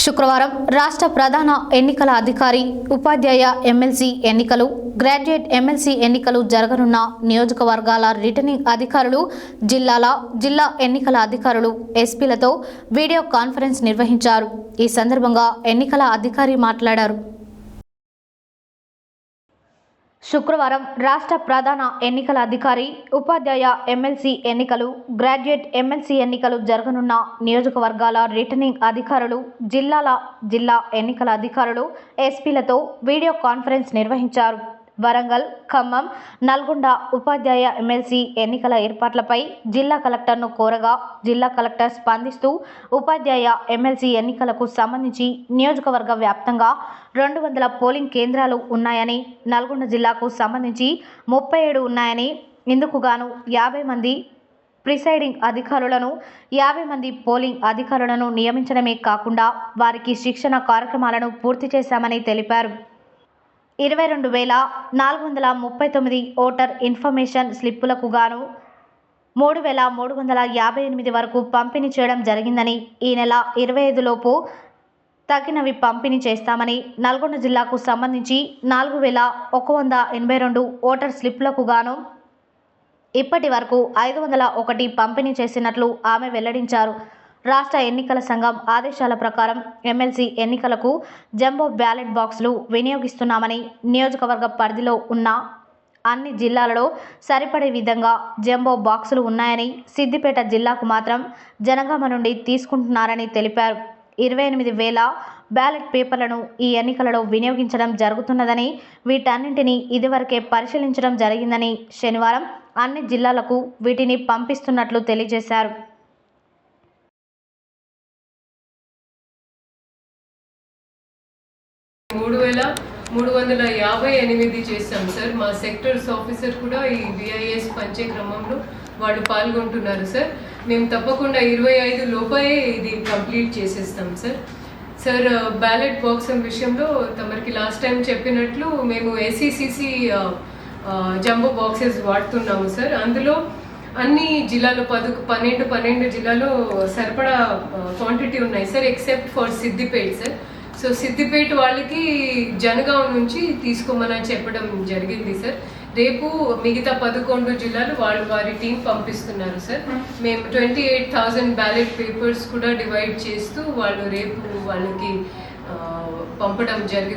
శుక్రవారం రాష్ట్ర ప్రధాన ఎన్నికల అధికారి ఉపాధ్యాయ ఎమ్మెల్సీ ఎన్నికలు గ్రాడ్యుయేట్ ఎమ్మెల్సీ ఎన్నికలు జరగనున్న నియోజకవర్గాల రిటర్నింగ్ అధికారులు జిల్లాల జిల్లా ఎన్నికల అధికారులు ఎస్పీలతో వీడియో కాన్ఫరెన్స్ నిర్వహించారు. ఈ సందర్భంగా ఎన్నికల అధికారి మాట్లాడారు. శుక్రవారం రాష్ట్ర ప్రధాన ఎన్నికల అధికారి ఉపాధ్యాయ ఎమ్మెల్సీ ఎన్నికలు గ్రాడ్యుయేట్ ఎమ్మెల్సీ ఎన్నికలు జరగనున్న నియోజకవర్గాల రిటర్నింగ్ అధికారులు జిల్లాల జిల్లా ఎన్నికల అధికారులు ఎస్పీలతో వీడియో కాన్ఫరెన్స్ నిర్వహించారు. వరంగల్ ఖమ్మం. నల్గొండ ఉపాధ్యాయ ఎమ్మెల్సీ ఎన్నికల ఏర్పాట్లపై జిల్లా కలెక్టర్ను కోరగా జిల్లా కలెక్టర్ స్పందిస్తూ ఉపాధ్యాయ ఎమ్మెల్సీ ఎన్నికలకు సంబంధించి నియోజకవర్గ వ్యాప్తంగా రెండు వందల పోలింగ్ కేంద్రాలు ఉన్నాయని నల్గొండ జిల్లాకు సంబంధించి ముప్పై ఏడు ఉన్నాయని ఇందుకు గాను యాభై మంది ప్రిసైడింగ్ అధికారులను యాభై మంది పోలింగ్ అధికారులను నియమించడమే కాకుండా వారికి శిక్షణ కార్యక్రమాలను పూర్తి చేశామని తెలిపారు. ఇరవై రెండు వేల నాలుగు వందల ముప్పై తొమ్మిది ఓటర్ ఇన్ఫర్మేషన్ స్లిప్పులకు గాను మూడు వేల మూడు వందల యాభై ఎనిమిది వరకు పంపిణీ చేయడం జరిగిందని ఈ నెల ఇరవై ఐదులోపు తగినవి పంపిణీ చేస్తామని నల్గొండ జిల్లాకు సంబంధించి నాలుగు వేల ఒక వంద ఎనభై రెండు ఓటర్ స్లిప్లకు గాను ఇప్పటి వరకు ఐదు వందల ఒకటి పంపిణీ చేసినట్లు ఆమె వెల్లడించారు. రాష్ట్ర ఎన్నికల సంఘం ఆదేశాల ప్రకారం ఎమ్మెల్సీ ఎన్నికలకు జంబో బ్యాలెట్ బాక్సులు వినియోగిస్తున్నామని నియోజకవర్గ పరిధిలో ఉన్న అన్ని జిల్లాలలో సరిపడే విధంగా జంబో బాక్సులు ఉన్నాయని సిద్దిపేట జిల్లాకు మాత్రం జనగామ నుండి తీసుకుంటున్నారని తెలిపారు. ఇరవై ఎనిమిది వేల బ్యాలెట్ పేపర్లను ఈ ఎన్నికలలో వినియోగించడం జరుగుతున్నదని వీటన్నింటినీ ఇదివరకే పరిశీలించడం జరిగిందని శనివారం అన్ని జిల్లాలకు వీటిని పంపిస్తున్నట్లు తెలియజేశారు. మూడు వేల మూడు వందల యాభై ఎనిమిది చేస్తాం సార్. మా సెక్టర్స్ ఆఫీసర్ కూడా ఈ విఐఎస్ పంచే క్రమంలో వాళ్ళు పాల్గొంటున్నారు సార్. మేము తప్పకుండా ఇరవై ఐదు లోపే ఇది కంప్లీట్ చేసేస్తాం సార్. సార్ బ్యాలెట్ బాక్స్ విషయంలో తమరికి లాస్ట్ టైం చెప్పినట్లు మేము ఏసీసీసీ జంబో బాక్సెస్ వాడుతున్నాము సార్. అందులో అన్ని జిల్లాలో పదు పన్నెండు పన్నెండు జిల్లాలో సరిపడా క్వాంటిటీ ఉన్నాయి sir except for Siddipet sir. So Siddipet వాళ్ళకి జనగాం నుంచి తీసుకోమని చెప్పడం జరిగింది సార్. రేపు మిగతా పదకొండు జిల్లాలు వాళ్ళు వారి టీం పంపిస్తున్నారు సార్. మేము twenty eight thousand ballot papers కూడా డివైడ్ చేస్తూ వాళ్ళు రేపు వాళ్ళకి పంపడం జరిగింది.